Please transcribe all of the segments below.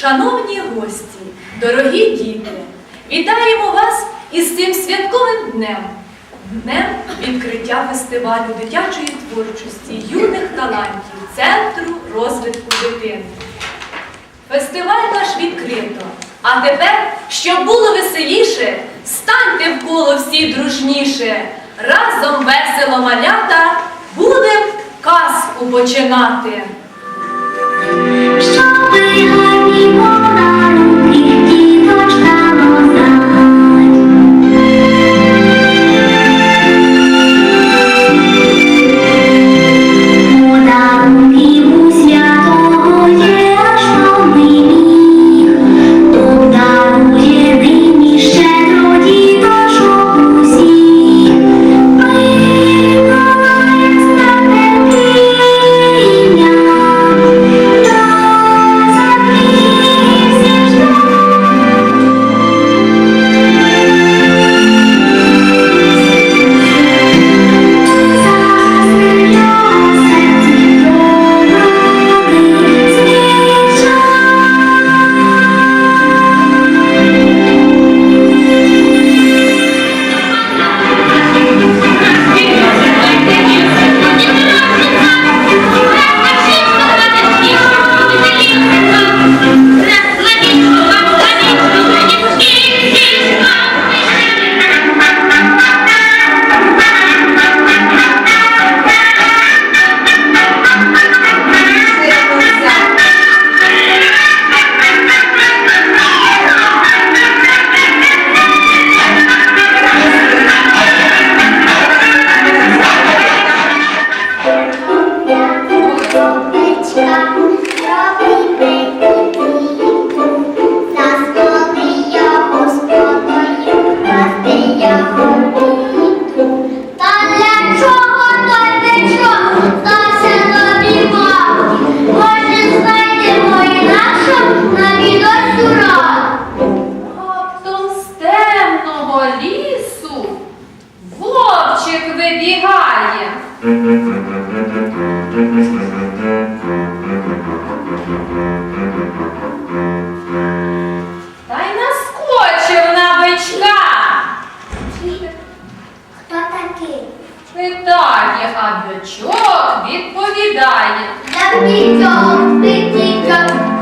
Шановні гості, дорогі діти, вітаємо вас із цим святковим днем, днем відкриття фестивалю дитячої творчості, юних талантів, Центру розвитку дитини. Фестиваль наш відкрито. А тепер, щоб було веселіше, станьте в коло всі дружніше. Разом весело малята будемо казку починати.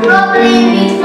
Добрий від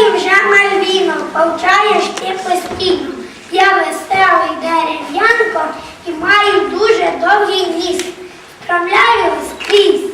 годі вже мальвіном, повчаєш ти постійно. Я веселий дерев'янко і маю дуже довгий ніс. Справляю скрізь.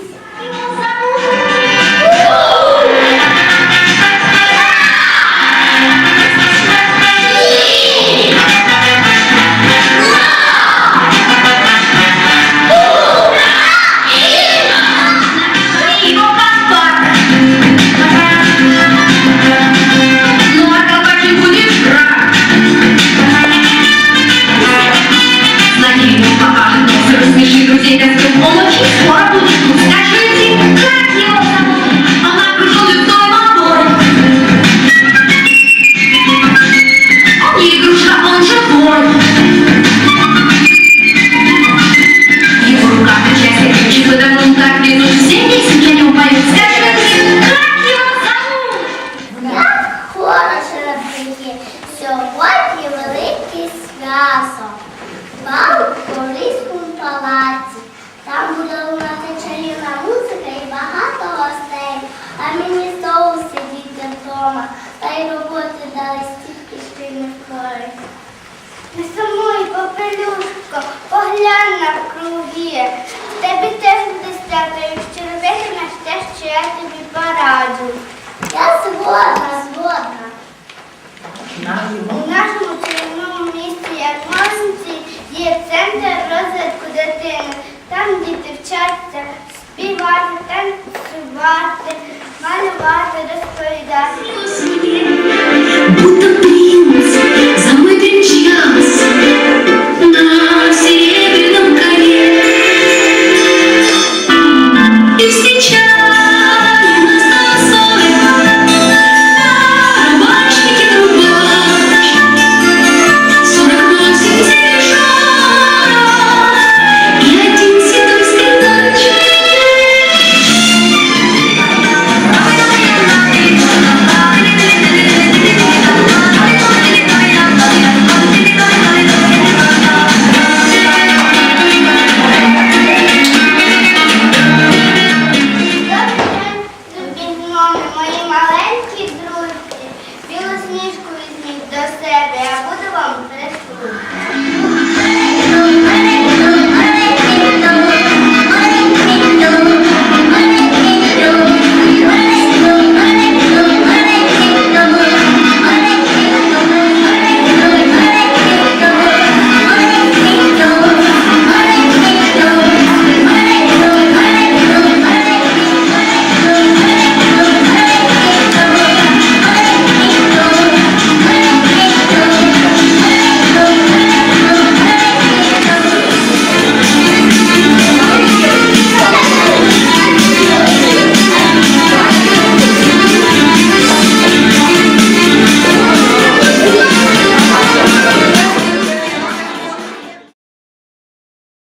bye. Barbara Freuda. mãe mala